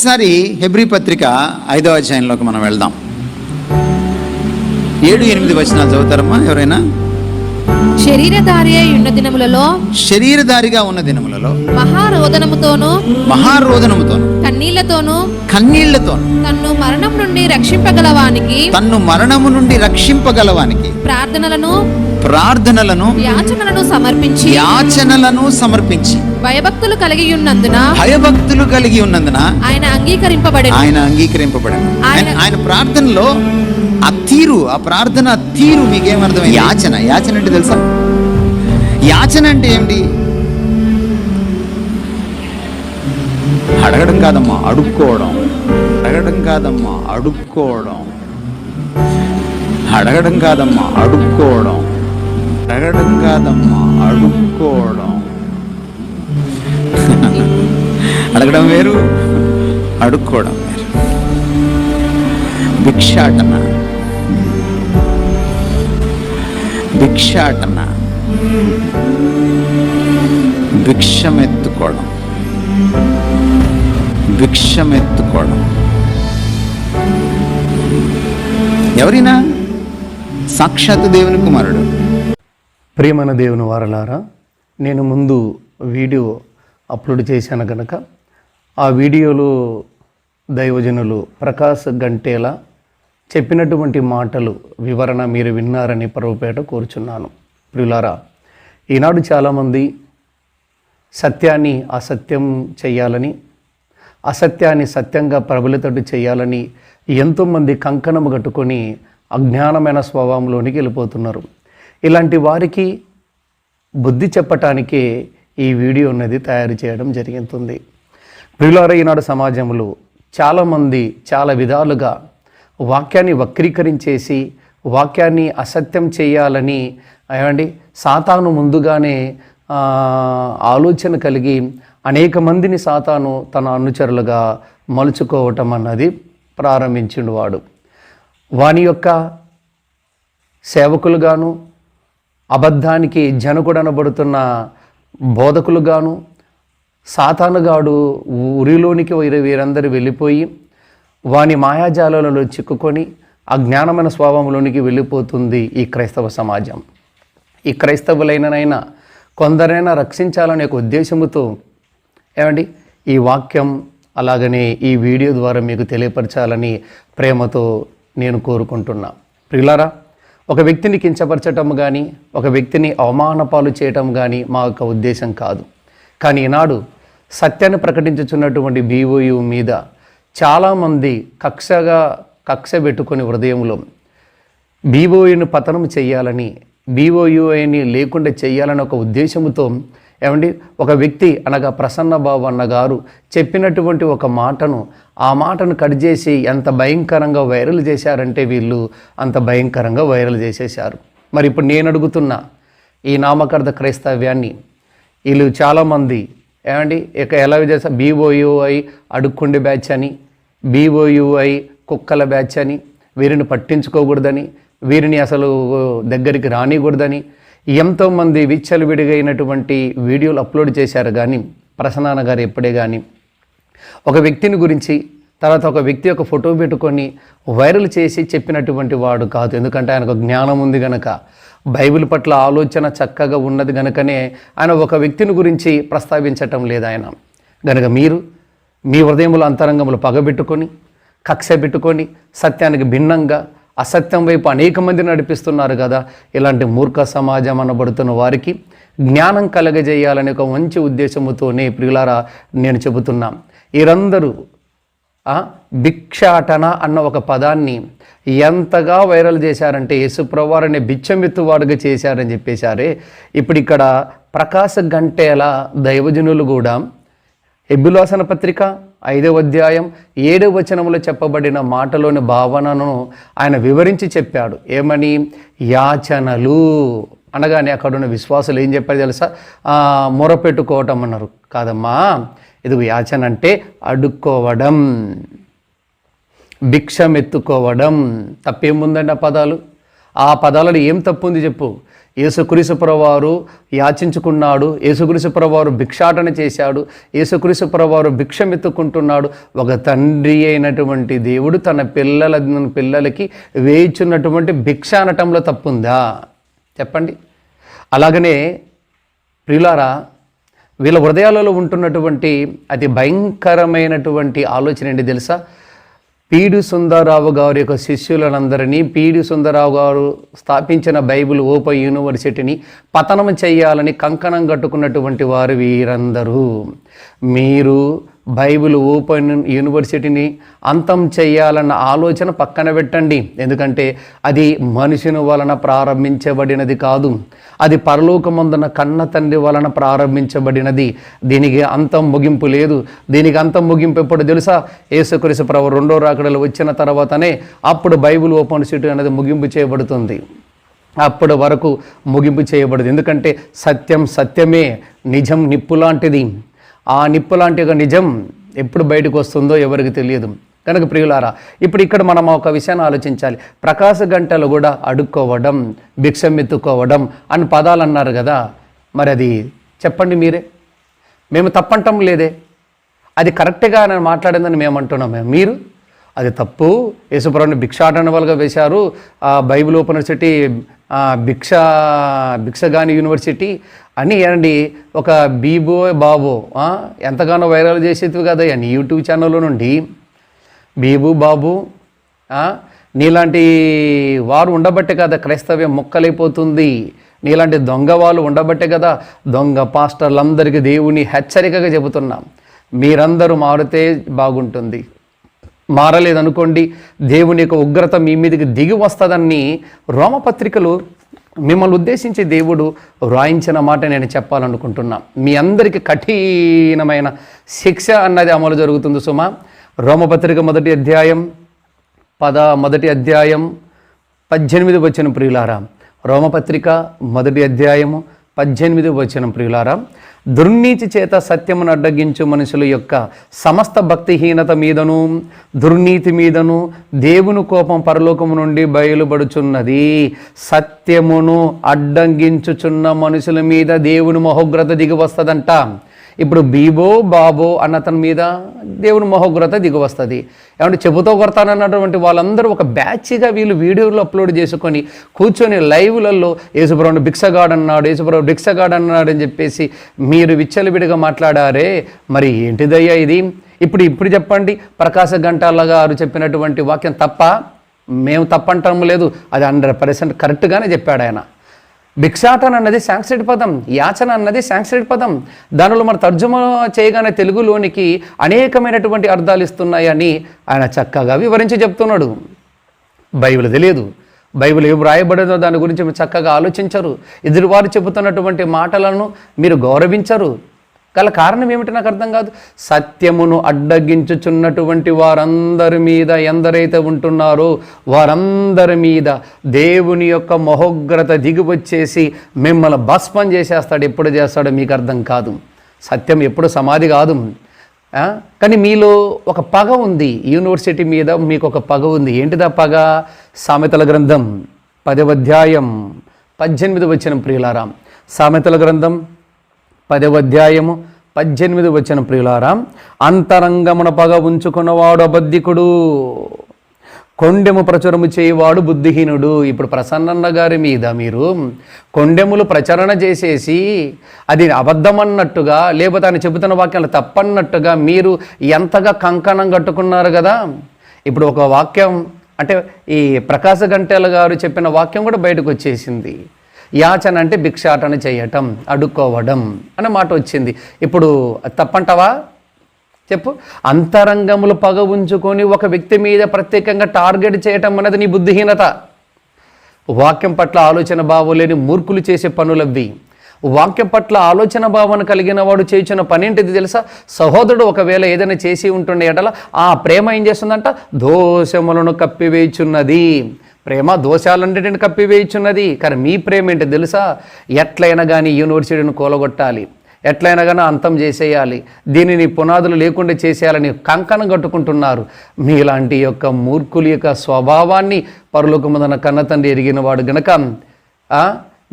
ఒకసారి హెబ్రి పత్రిక ఐదవ అధ్యాయంలోకి మనం వెళ్దాం. ఏడు ఎనిమిది వచనాలు చదువుతారమ్మా ఎవరైనా? శరీరధారి ఉన్న దినములలో శరీరధారిగా ఉన్న దినములలో మహారోదనముతోను మహారోదనముతోను కన్నీళ్ళతోను కన్నీళ్ళతోను తన్ను మరణం నుండి రక్షింపగలవానికి తన్ను మరణము నుండి రక్షింపగలవానికి ప్రార్థనలను ప్రార్థనలను యాచనలను సమర్పించి యాచనలను సమర్పించి. భయభక్తులు కలిగి ఉన్నందున భయభక్తులు కలిగి ఉన్నందున ఆయన అంగీకరింపబడెను. ఆయన అంగీకరింపబడను. ఆయన ప్రార్థనలో ఆ తీరు ఆ ప్రార్థన తీరు మీకేమర్థమైంది? యాచన. యాచన అంటే తెలుసా? యాచన అంటే ఏమిటి అడగడం కాదమ్మా అడుక్కోవడం. అడగడం కాదమ్మా అడుక్కోవడం. అడగడం కాదమ్మా అడుక్కోవడం. అడగడం కాదమ్మా అడుక్కోవడం. అడగడం వేరు అడుక్కోవడం వేరు. భిక్షాటన. భిక్షాటన. భిక్షమెత్తుకోవడం. భిక్షమెత్తుకోవడం. ఎవరైనా? సాక్షాత్ దేవుని కుమారుడు. ప్రియమైన దేవుని వారలారా నేను ముందు వీడియో అప్లోడ్ చేశాను కనుక ఆ వీడియోలో దైవజనులు ప్రకాశ్ గంటేల చెప్పినటువంటి మాటలు వివరణ మీరు విన్నారని పరువుపేట కోరుచున్నాను. ప్రియులారా ఈనాడు చాలామంది సత్యాన్ని అసత్యం చేయాలని అసత్యాన్ని సత్యంగా ప్రబలితట్టు చేయాలని ఎంతోమంది కంకణము కట్టుకొని అజ్ఞానమైన స్వభావంలోనికి వెళ్ళిపోతున్నారు. ఇలాంటి వారికి బుద్ధి చెప్పటానికే ఈ వీడియో అనేది తయారు చేయడం జరుగుతుంది ప్రియులార ఈనాడు సమాజంలో చాలామంది చాలా విధాలుగా వాక్యాన్ని వక్రీకరించేసి వాక్యాన్ని అసత్యం చేయాలని ఏమండి సాతాను ముందుగానే ఆలోచన కలిగి అనేక మందిని సాతాను తన అనుచరులుగా మలుచుకోవటం అన్నది ప్రారంభించిండు వాడు. వాని యొక్క సేవకులుగాను అబద్ధానికి జనకుడనబడుతున్న బోధకులుగాను సాతానుగాడు ఉరిలోనికి వీరందరూ వెళ్ళిపోయి వాని మాయాజాలలో చిక్కుకొని అజ్ఞానమైన స్వభావంలోనికి వెళ్ళిపోతుంది ఈ క్రైస్తవ సమాజం. ఈ క్రైస్తవులైననైనా కొందరైనా రక్షించాలనే ఒక ఉద్దేశముతో ఏమండి? ఈ వాక్యం అలాగనే ఈ వీడియో ద్వారా మీకు తెలియపరచాలని ప్రేమతో నేను కోరుకుంటున్నా. ప్రియులారా ఒక వ్యక్తిని కించపరచటం కానీ ఒక వ్యక్తిని అవమానపాలు చేయటం కానీ మా యొక్క ఉద్దేశం కాదు. కానీ ఈనాడు సత్యాన్ని ప్రకటించుచున్నటువంటి బీఓయు మీద చాలామంది కక్షగా కక్ష పెట్టుకొని హృదయంలో బీఓయుని పతనం చేయాలని బీఓయుఐని లేకుండా చేయాలని ఒక ఉద్దేశంతో ఏమండి? ఒక వ్యక్తి అనగా ప్రసన్న బాబు అన్న గారు చెప్పినటువంటి ఒక మాటను ఆ మాటను కట్ చేసి ఎంత భయంకరంగా వైరల్ చేశారంటే వీళ్ళు అంత భయంకరంగా వైరల్ చేసేశారు. మరి ఇప్పుడు నేను అడుగుతున్నా ఈ నామకర్త క్రైస్తవ్యాన్ని వీళ్ళు చాలామంది ఏమండి? ఇక ఎలా చేస్తారు బీఓయుఐ అడుక్కుండి బ్యాచ్ అని బీఓయుఐ కుక్కల బ్యాచ్ అని వీరిని పట్టించుకోకూడదని వీరిని అసలు దగ్గరికి రానికూడదని ఎంతోమంది విచ్చలవిడిగైనటువంటి వీడియోలు అప్లోడ్ చేశారు కానీ ప్రసన్నాన గారు ఎప్పుడే కానీ ఒక వ్యక్తిని గురించి తర్వాత ఒక వ్యక్తి యొక్క ఫోటో పెట్టుకొని వైరల్ చేసి చెప్పినటువంటి వాడు కాదు. ఎందుకంటే ఆయనకు జ్ఞానం ఉంది గనక బైబిల్ పట్ల ఆలోచన చక్కగా ఉన్నది గనుకనే ఆయన ఒక వ్యక్తిని గురించి ప్రస్తావించటం లేదు ఆయన. గనుక మీరు మీ హృదయముల అంతరంగములు పగబెట్టుకొని కక్ష పెట్టుకొని సత్యానికి భిన్నంగా అసత్యం వైపు అనేక మంది నడిపిస్తున్నారు కదా. ఇలాంటి మూర్ఖ సమాజం అనబడుతున్న వారికి జ్ఞానం కలగజేయాలనే ఒక మంచి ఉద్దేశముతోనే ప్రియులారా నేను చెబుతున్నా. వీరందరూ భిక్షాటన అన్న ఒక పదాన్ని ఎంతగా వైరల్ చేశారంటే యేసుప్రవారిని బిచ్చమెత్తువాడుగా చేశారని చెప్పేశారే. ఇప్పుడు ఇక్కడ ప్రకాశ గంటేల దైవజనులు కూడా ఎబిలాసన పత్రిక ఐదవ అధ్యాయం ఏడవ వచనంలో చెప్పబడిన మాటలోని భావనను ఆయన వివరించి చెప్పాడు. ఏమని? యాచనలు. అనగానే అక్కడ ఉన్న విశ్వాసులు ఏం చెప్పారు తెలుసా? మొరపెట్టుకోవటం అన్నారు. కాదమ్మా ఇది యాచన అంటే అడుక్కోవడం భిక్షమెత్తుకోవడం తప్పేముందండి ఆ పదాలు? ఆ పదాలలో ఏం తప్పు ఉంది చెప్పు. యేసుక్రీసుప్రవారు యాచించుకున్నాడు యేసుక్రీసుప్రవారు భిక్షాటన చేశాడు యేసుక్రీసుప్రవారు భిక్షమెత్తుకుంటున్నాడు. ఒక తండ్రి అయినటువంటి దేవుడు తన పిల్లల పిల్లలకి వేయించున్నటువంటి భిక్ష అనటంలో తప్పుందా? చెప్పండి. అలాగనే ప్రియులారా వీళ్ళ హృదయాలలో ఉంటున్నటువంటి అతి భయంకరమైనటువంటి ఆలోచన ఏంటి తెలుసా? పీడి సుందరరావు గారి యొక్క శిష్యులందరినీ పీడి సుందరరావు గారు స్థాపించిన బైబిల్ ఓపెన్ యూనివర్సిటీని పతనం చేయాలని కంకణం కట్టుకున్నటువంటి వారు వీరందరూ. మీరు బైబిల్ ఓపెన్ యూనివర్సిటీని అంతం చేయాలన్న ఆలోచన పక్కన పెట్టండి. ఎందుకంటే అది మనుషుని వలన ప్రారంభించబడినది కాదు. అది పరలోకమందున కన్న తండ్రి వలన ప్రారంభించబడినది. దీనికి అంతం ముగింపు లేదు. దీనికి అంతం ముగింపు ఎప్పుడు తెలుసా? యేసుక్రీస్తు ప్రభు రెండో రాకడలు వచ్చిన తర్వాతనే అప్పుడు బైబిల్ ఓపెన్ సిటీ అనేది ముగింపు చేయబడుతుంది. అప్పటి వరకు ముగింపు చేయబడదు. ఎందుకంటే సత్యం సత్యమే నిజం నిప్పు లాంటిది. ఆ నిప్పు లాంటి ఒక నిజం ఎప్పుడు బయటకు వస్తుందో ఎవరికి తెలియదు. కనుక ప్రియులారా ఇప్పుడు ఇక్కడ మనం ఒక విషయాన్ని ఆలోచించాలి. ప్రకాశ గంటలు కూడా అడుక్కోవడం భిక్షం ఎత్తుకోవడం అని పదాలు అన్నారు కదా మరి అది చెప్పండి మీరే. మేము తప్పంటం లేదే? అది కరెక్ట్గా నేను మాట్లాడిందని మేము అంటున్నాం. మేము మీరు? అది తప్పు. యేసుప్రభుని భిక్షాటన వల్ల వేశారు. బైబిల్ యూనివర్సిటీ భిక్ష భిక్షగాని యూనివర్సిటీ అని అండి ఒక బీబో బాబో ఎంతగానో వైరల్ చేసేవి కదా నీ యూట్యూబ్ ఛానల్ నుండి. బీబు బాబు నీలాంటి వారు ఉండబట్టే కదా క్రైస్తవ్యం మొక్కలైపోతుంది. నీలాంటి దొంగ వాళ్ళు ఉండబట్టే కదా దొంగ పాస్టర్లందరికీ దేవుని హెచ్చరికగా చెబుతున్నాం. మీరందరూ మారితే బాగుంటుంది. మారలేదనుకోండి దేవుని యొక్క ఉగ్రత మీ మీదకి దిగి వస్తుందని రోమపత్రికలు మిమ్మల్ని ఉద్దేశించి దేవుడు వ్రాయించిన మాట నేను చెప్పాలనుకుంటున్నా. మీ అందరికీ కఠినమైన శిక్ష అన్నది అమలు జరుగుతుంది సుమా. రోమపత్రిక మొదటి అధ్యాయం పద మొదటి అధ్యాయం పద్దెనిమిది వచ్చిన ప్రియులారా. రోమపత్రిక మొదటి అధ్యాయము పద్దెనిమిది వచ్చిన ప్రియులారా దుర్నీతి చేత సత్యమును అడ్డగించు మనుషుల యొక్క సమస్త భక్తిహీనత మీదను దుర్నీతి మీదను దేవుని కోపం పరలోకము నుండి బయలుపడుచున్నది. సత్యమును అడ్డంగించుచున్న మనుషుల మీద దేవుని మహోగ్రత దిగి వస్తుందంట. ఇప్పుడు బీబో బాబో అన్న అతని మీద దేవుని మహోగ్రత దిగువస్తుంది. ఏమంటే చెబుతూ కొడతానన్నటువంటి వాళ్ళందరూ ఒక బ్యాచ్గా వీళ్ళు వీడియోలు అప్లోడ్ చేసుకొని కూర్చొని లైవ్లలో యేసుప్రభుని భిక్షగాడు అన్నాడు యేసుప్రభు భిక్షగాడు అన్నాడు అని చెప్పేసి మీరు విచ్చలవిడిగా మాట్లాడారే. మరి ఏంటిదయ్యా ఇది? ఇప్పుడు ఇప్పుడు చెప్పండి. ప్రకాశ గంటాల గారు చెప్పినటువంటి వాక్యం తప్ప మేము తప్పంటాము లేదు. అది హండ్రెడ్ పర్సెంట్ కరెక్ట్గానే చెప్పాడు ఆయన. భిక్షాటన అన్నది శాంక్సెడ్ పదం యాచన అన్నది శాంక్సెడ్ పదం. దానిలో మన తర్జుమా చేయగానే తెలుగులోనికి అనేకమైనటువంటి అర్థాలు ఇస్తున్నాయని ఆయన చక్కగా వివరించి చెప్తున్నాడు. బైబిల్ తెలియదు. బైబిల్ ఏం రాయబడేదో దాని గురించి మీరు చక్కగా ఆలోచించరు. ఎదురువారు చెబుతున్నటువంటి మాటలను మీరు గౌరవించరు. గల కారణం ఏమిటి నాకు అర్థం కాదు? సత్యమును అడ్డగించుచున్నటువంటి వారందరి మీద ఎందరైతే ఉంటున్నారో వారందరి మీద దేవుని యొక్క మహోగ్రత దిగివచ్చేసి మిమ్మల్ని భస్మం చేసేస్తాడు. ఎప్పుడు చేస్తాడో మీకు అర్థం కాదు. సత్యం ఎప్పుడు సమాధి కాదు. కానీ మీలో ఒక పగ ఉంది. యూనివర్సిటీ మీద మీకు ఒక పగ ఉంది. ఏంటిదా పగ? సామెతల గ్రంథం పదవ అధ్యాయం పద్దెనిమిది వచ్చిన ప్రియులారాం. సామెతల గ్రంథం పదవ అధ్యాయము పద్దెనిమిది వచ్చిన ప్రియులారా అంతరంగమున పగ ఉంచుకున్నవాడు అబద్ధికుడు. కొండెము ప్రచురము చేయవాడు బుద్ధిహీనుడు. ఇప్పుడు ప్రసన్నన్న గారి మీద మీరు కొండెములు ప్రచరణ చేసేసి అది అబద్ధమన్నట్టుగా లేకపోతే ఆయన చెబుతున్న వాక్యాలు తప్పన్నట్టుగా మీరు ఎంతగా కంకణం కట్టుకున్నారు కదా. ఇప్పుడు ఒక వాక్యం అంటే ఈ ప్రకాశ గంటెల గారు చెప్పిన వాక్యం కూడా బయటకు వచ్చేసింది. యాచన అంటే భిక్షాటన చేయటం అడుక్కోవడం అనే మాట వచ్చింది. ఇప్పుడు అది తప్పంటావా? చెప్పు. అంతరంగములు పగ ఉంచుకొని ఒక వ్యక్తి మీద ప్రత్యేకంగా టార్గెట్ చేయటం అనేది నీ బుద్ధిహీనత. వాక్యం పట్ల ఆలోచన భావం లేని మూర్ఖులు చేసే పనులవి వాక్యం పట్ల ఆలోచన భావన కలిగిన వాడు చేసిన పని ఏంటిది తెలుసా? సహోదరుడు ఒకవేళ ఏదైనా చేసి ఉంటుండే ఎడల ఆ ప్రేమ ఏం చేస్తుందంట? దోషములను కప్పివేయుచున్నది. ప్రేమ దోషాలన్నిటిని కప్పివేయుచున్నది కానీ మీ ప్రేమ ఏంటి తెలుసా? ఎట్లయినా కానీ యూనివర్సిటీని కూలగొట్టాలి. ఎట్లయినా కానీ అంతం చేసేయాలి. దీనిని పునాదులు లేకుండా చేసేయాలని కంకణం కట్టుకుంటున్నారు. మీలాంటి యొక్క మూర్ఖుల యొక్క స్వభావాన్ని పరలోకముదన కన్నతండ్రి ఎరిగిన వాడు గనక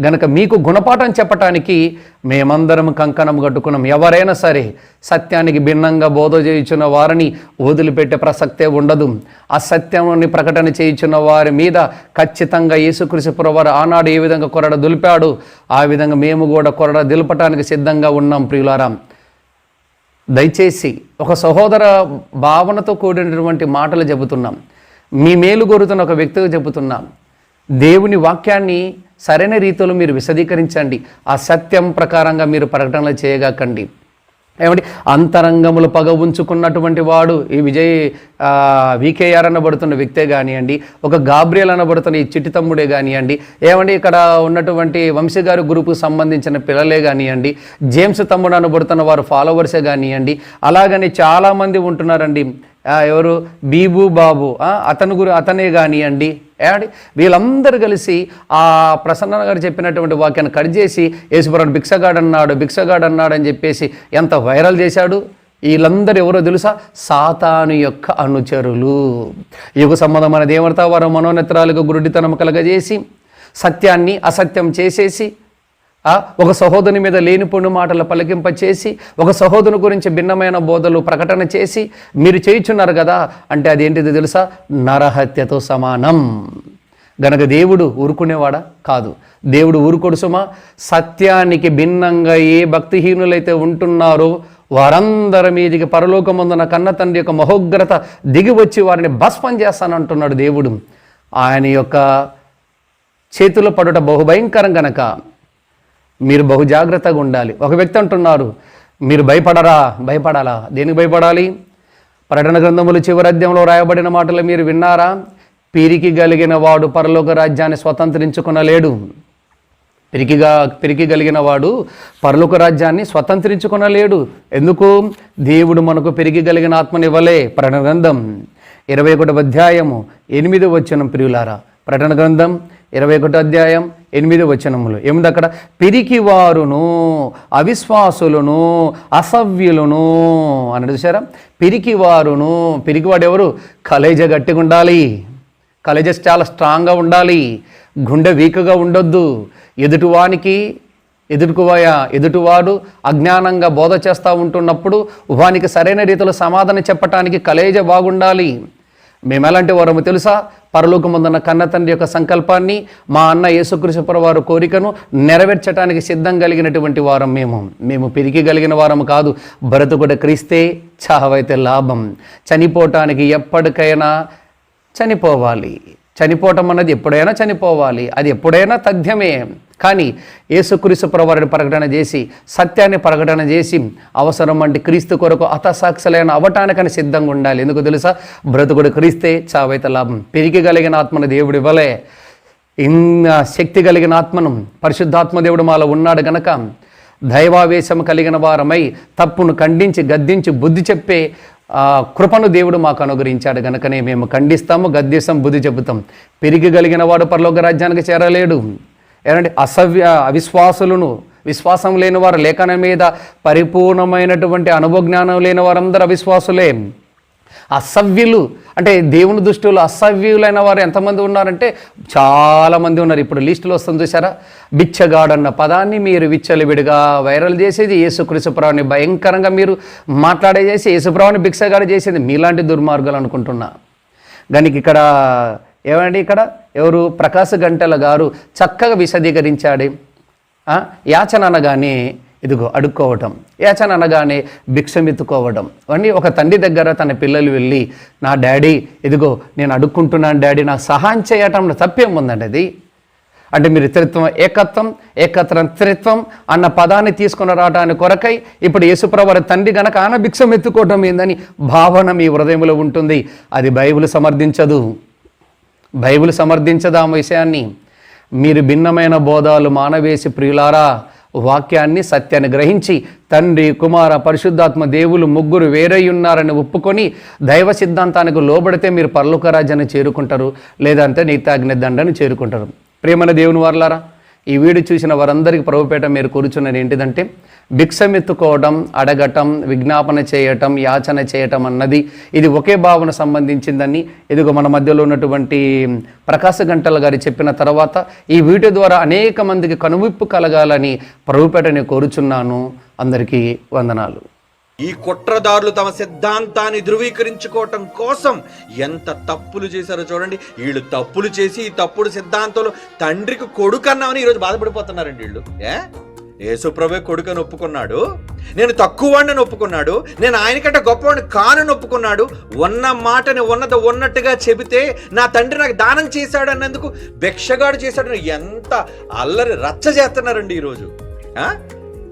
గనక మీకు గుణపాఠం చెప్పటానికి మేమందరం కంకణం కట్టుకున్నాం. ఎవరైనా సరే సత్యానికి భిన్నంగా బోధ చేయుచున్న వారిని వదిలిపెట్టే ప్రసక్తే ఉండదు. అసత్యాన్ని ప్రకటన చేయుచున్న వారి మీద ఖచ్చితంగా యేసుకృష్ణ వారు ఆనాడు ఏ విధంగా కొరడ దులిపాడు ఆ విధంగా మేము కూడా కొరడ దులపటానికి సిద్ధంగా ఉన్నాం ప్రియులారాం. దయచేసి ఒక సహోదర భావనతో కూడినటువంటి మాటలు చెబుతున్నాం. మీ మేలు కోరుతున్న ఒక వ్యక్తిగా చెబుతున్నాం. దేవుని వాక్యాన్ని సరైన రీతిలో మీరు విశదీకరించండి. ఆ సత్యం ప్రకారంగా మీరు ప్రకటనలు చేయగాకండి. ఏమండి? అంతరంగములు పగ ఉంచుకున్నటువంటి వాడు ఈ విజయ్ వికేఆర్ అనబడుతున్న వ్యక్తే కానివ్వండి ఒక గాబ్రియల్ అనబడుతున్న ఈ చిట్టి తమ్ముడే కానివ్వండి ఏమండి? ఇక్కడ ఉన్నటువంటి వంశీ గారి గ్రూపుకు సంబంధించిన పిల్లలే కానివ్వండి జేమ్స్ తమ్ముడు అనబడుతున్న వారు ఫాలోవర్సే కానివ్వండి అలాగని చాలామంది ఉంటున్నారండి. ఎవరు? బీబు బాబు. అతను గురి అతనే కానివ్వండి ఏమండి? వీళ్ళందరూ కలిసి ఆ ప్రసన్న గారు చెప్పినటువంటి వాక్యాన్ని కట్ చేసి యేసుపురాడు భిక్షగాడు అన్నాడు భిక్షగాడు అన్నాడు అని చెప్పేసి ఎంత వైరల్ చేశాడు? వీళ్ళందరూ ఎవరో తెలుసా? సాతాను యొక్క అనుచరులు. యుగ సంబంధమైన దేవత వారు మనోనేత్రాలకు గురుడితనం కలగజేసి సత్యాన్ని అసత్యం చేసేసి ఒక సహోదరుని మీద లేనిపోని మాటలు పలికింప చేసి ఒక సహోదరుని గురించి భిన్నమైన బోధలు ప్రకటన చేసి మీరు చేయుచున్నారు కదా అంటే అదేంటిది తెలుసా? నరహత్యతో సమానం. గనక దేవుడు ఊరుకునేవాడా? కాదు. దేవుడు ఊరుకోడు సుమా. సత్యానికి భిన్నంగా ఏ భక్తిహీనులైతే ఉంటున్నారో వారందరి మీదికి పరలోకమందున కన్న తండ్రి యొక్క మహోగ్రత దిగి వచ్చి వారిని భస్మం చేస్తానంటున్నాడు దేవుడు. ఆయన యొక్క చేతిలో పడుట బహుభయంకరం గనక. మీరు బహు జాగ్రత్తగా ఉండాలి. ఒక వ్యక్తి అంటున్నారు మీరు భయపడరా భయపడాలా? దేనికి భయపడాలి? ప్రకటన గ్రంథములు చివరి అధ్యాయంలో రాయబడిన మాటలు మీరు విన్నారా? పిరికి కలిగిన వాడు పరలోక రాజ్యాన్ని స్వతంత్రించుకునలేడు. పిరికిగా పిరికి కలిగిన వాడు పరలోక రాజ్యాన్ని స్వతంత్రించుకునలేడు. ఎందుకు? దేవుడు మనకు పెరిగి కలిగిన ఆత్మనివ్వలే. ప్రకటన గ్రంథం ఇరవై ఒకటి అధ్యాయము ఎనిమిది వచ్చిన ప్రియులారా. ప్రకటన గ్రంథం ఇరవై ఒకటో అధ్యాయం ఎనిమిది వచనములు. ఏముంది అక్కడ పిరికి వారును అవిశ్వాసులను అసవ్యులను అని చూసారా పిరికి వారును పిరికివాడు ఎవరు? కలేజ గట్టిగా ఉండాలి. కలేజ చాలా స్ట్రాంగ్గా ఉండాలి. గుండె వీక్గా ఉండొద్దు. ఎదుటివానికి ఎదుటివాయ ఎదుటివాడు అజ్ఞానంగా బోధ చేస్తూ ఉంటున్నప్పుడు వానికి సరైన రీతిలో సమాధానం చెప్పటానికి కలేజ బాగుండాలి. మేము ఎలాంటి వారము తెలుసా? పరలోకముందున్న కన్న తండ్రి యొక్క సంకల్పాన్ని మా అన్న యేసుకృష్ణపుర వారు కోరికను నెరవేర్చడానికి సిద్ధం కలిగినటువంటి వారం మేము. మేము పిరికి కలిగిన వారము కాదు. బ్రతుకుడ క్రీస్తే చావైతే లాభం. చనిపోవటానికి ఎప్పటికైనా చనిపోవాలి. చనిపోవటం అన్నది ఎప్పుడైనా చనిపోవాలి. అది ఎప్పుడైనా తథ్యమే. కానీ యేసుక్రీస్తు ప్రవారిని ప్రకటన చేసి సత్యాన్ని ప్రకటన చేసి అవసరం అంటే క్రీస్తు కొరకు అతసాక్షులైన అవటానికని సిద్ధంగా ఉండాలి. ఎందుకు తెలుసా? బ్రతుకుడు క్రీస్తే చావైతే లాభం. పెరిగి కలిగిన ఆత్మను దేవుడు ఇవ్వలే ఇన్న శక్తి కలిగిన ఆత్మను పరిశుద్ధాత్మ దేవుడు మాలో ఉన్నాడు గనక దైవావేశం కలిగిన వారమై తప్పును ఖండించి గద్దించి బుద్ధి చెప్పే కృపను దేవుడు మాకు అనుగ్రహించాడు గనుకనే మేము ఖండిస్తాము గద్దేశం బుద్ధి చెబుతాం. పెరిగి కలిగిన వాడు పరలోక రాజ్యానికి చేరలేడు. ఏమంటే అసవ్య అవిశ్వాసులను విశ్వాసం లేని వారు లేఖన మీద పరిపూర్ణమైనటువంటి అనుభవజ్ఞానం లేని వారందరూ అవిశ్వాసులే. అసవ్యులు అంటే దేవుని దృష్టిలో అసవ్యులైన వారు ఎంతమంది ఉన్నారంటే చాలామంది ఉన్నారు. ఇప్పుడు లిస్టులో వస్తుంది చూసారా బిచ్చగాడన్న పదాన్ని మీరు విచ్చలివిడిగా వైరల్ చేసేది యేసుకృష్ణపురావుని భయంకరంగా మీరు మాట్లాడే యేసుప్రావుని భిక్షగాడు చేసేది మీలాంటి దుర్మార్గాలు అనుకుంటున్నా. దానికి ఇక్కడ ఏమండి ఇక్కడ? ఎవరు? ప్రకాశ గంటల గారు చక్కగా విశదీకరించాడు. యాచన అనగానే ఇదిగో అడుక్కోవటం యాచన అనగానే భిక్షమెత్తుకోవడం అవన్నీ ఒక తండ్రి దగ్గర తన పిల్లలు వెళ్ళి నా డాడీ ఇదిగో నేను అడుక్కుంటున్నాను డాడీ నాకు సహాయం చేయటం తప్పేం ఉందండి అది? అంటే మీరు త్రిత్వం ఏకత్వం ఏకత్రం త్రిత్వం అన్న పదాన్ని తీసుకుని రావడానికి కొరకై ఇప్పుడు యేసుప్రభు తండ్రి గనక ఆన భిక్షం ఎత్తుకోవటం ఏందని భావన మీ హృదయంలో ఉంటుంది. అది బైబిల్ సమర్థించదు. బైబిల్ సమర్థించదా విషయాన్ని. మీరు భిన్నమైన బోధాలు మానవేసి ప్రియులారా వాక్యాన్ని సత్యాన్ని గ్రహించి తండ్రి కుమార పరిశుద్ధాత్మ దేవులు ముగ్గురు వేరై ఉన్నారని ఒప్పుకొని దైవ సిద్ధాంతానికి లోబడితే మీరు పర్లోక రాజ్యాన్ని చేరుకుంటారు లేదంటే నీతాగ్ని దండను చేరుకుంటారు. ప్రేమన దేవుని వర్లారా ఈ వీడియో చూసిన వారందరికీ ప్రభుపేట మీరు కూర్చున్నది ఏంటిదంటే భిక్షమెత్తుకోవడం అడగటం విజ్ఞాపన చేయటం యాచన చేయటం అన్నది. ఇది ఒకే భావన సంబంధించిందని ఇదిగో మన మధ్యలో ఉన్నటువంటి ప్రకాశ గంటల గారి చెప్పిన తర్వాత ఈ వీడియో ద్వారా అనేక మందికి కనువిప్పు కలగాలని ప్రభుపేట నేను కోరుచున్నాను. అందరికీ వందనాలు. ఈ కుట్రదారులు తమ సిద్ధాంతాన్ని ధృవీకరించుకోవటం కోసం ఎంత తప్పులు చేశారో చూడండి. వీళ్ళు తప్పులు చేసి ఈ తప్పుడు సిద్ధాంతంలో తండ్రికి కొడుకు అన్నామని ఈరోజు బాధపడిపోతున్నారండి వీళ్ళు. ఏ? యేసుప్రభే కొడుకని ఒప్పుకున్నాడు. నేను తక్కువ వాడిని ఒప్పుకున్నాడు. నేను ఆయనకంటే గొప్పవాడిని కానని ఒప్పుకున్నాడు. ఉన్న మాటని ఉన్నది ఉన్నట్టుగా చెబితే నా తండ్రి నాకు దానం చేశాడు అన్నందుకు భిక్షగాడు చేశాడు ఎంత అల్లరి రచ్చ చేస్తున్నారండి ఈరోజు. ఆ?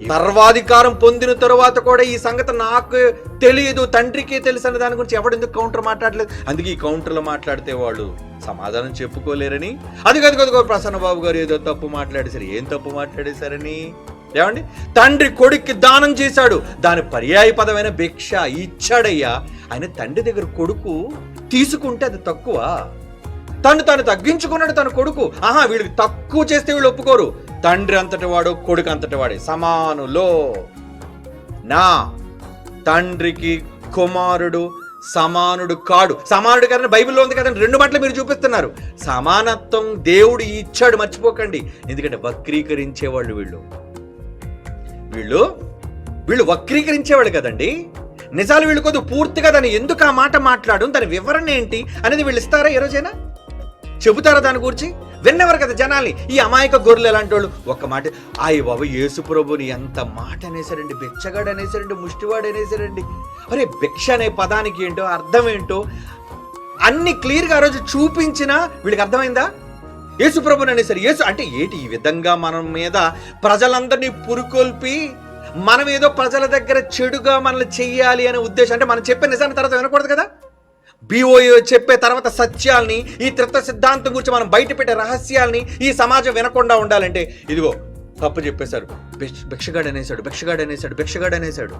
సర్వాధికారం పొందిన తరువాత కూడా ఈ సంగతి నాకు తెలియదు తండ్రికే తెలుసు అనే దాని గురించి ఎవడు ఎందుకు కౌంటర్ మాట్లాడలేదు? అందుకే ఈ కౌంటర్లో మాట్లాడితే వాళ్ళు సమాధానం చెప్పుకోలేరని. అది కది ప్రసన్న బాబు గారు ఏదో తప్పు మాట్లాడేశారు. ఏం తప్పు మాట్లాడేశారని? ఏమండి? తండ్రి కొడుక్కి దానం చేశాడు. దాని పర్యాయ పదమైన భిక్ష ఇచ్చాడయ్యా. ఆయన తండ్రి దగ్గర కొడుకు తీసుకుంటే అది తక్కువ. తను తను తగ్గించుకున్నాడు తన కొడుకు. ఆహా వీళ్ళకి తక్కువ చేస్తే వీళ్ళు ఒప్పుకోరు. తండ్రి అంతటి వాడు కొడుకు అంతటి వాడే. సమానులో. నా తండ్రికి కుమారుడు సమానుడు కాడు. సమానుడు కన్నా బైబిల్లో ఉంది కదండి రెండు మాటలు మీరు చూపిస్తున్నారు. సమానత్వం దేవుడు ఇచ్చాడు మర్చిపోకండి. ఎందుకంటే వక్రీకరించేవాళ్ళు వీళ్ళు. వీళ్ళు వీళ్ళు వక్రీకరించేవాళ్ళు కదండి. నిజాలు వీళ్ళు కొద్దిగా పూర్తిగా దాన్ని ఎందుకు ఆ మాట మాట్లాడు దాని వివరణ ఏంటి అనేది వీళ్ళు ఇస్తారా ఏ రోజైనా? చెబుతారా దాని గురించి? విన్నవారు కదా జనాల్ని? ఈ అమాయక గొర్రెలు ఎలాంటి వాళ్ళు? ఒక్క మాట అయ్య బాబు యేసు ప్రభుని ఎంత మాట అనేసారండి బెచ్చగాడు అనేసారండి ముష్టివాడు అనేసారండి అరే భిక్ష అనే పదానికి ఏంటో అర్థం ఏంటో అన్ని క్లియర్గా ఆ రోజు చూపించినా వీళ్ళకి అర్థమైందా? యేసు ప్రభుని అనేసారు యేసు అంటే ఏంటి? ఈ విధంగా మనం మీద ప్రజలందరినీ పురుకొల్పి మనం ఏదో ప్రజల దగ్గర చెడుగా మనల్ని చెయ్యాలి అనే ఉద్దేశం అంటే మనం చెప్పే నిజాన్ని తర్వాత వినకూడదు కదా? బీఓఏ చెప్పే తర్వాత సత్యాల్ని ఈ త్రిత్వ సిద్ధాంతం గురించి మనం బయట పెట్టే రహస్యాల్ని ఈ సమాజం వినకుండా ఉండాలంటే ఇదిగో తప్పు చెప్పేశారు భిక్ష- భిక్షగాడు అనేసాడు భిక్షగాడు అనేసాడు భిక్షగాడు అనేసాడు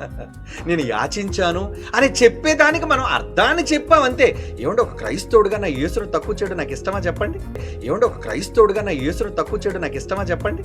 నేను యాచించాను అని చెప్పేదానికి మనం అర్థాన్ని చెప్పాం అంతే. ఏమంటే ఒక క్రైస్తవుడుగా నా యేసును తక్కువ చేయడం నాకు ఇష్టమా చెప్పండి? ఏమంటే ఒక క్రైస్తవుడుగా నా యేసును తక్కువ చేయడం నాకు ఇష్టమా చెప్పండి?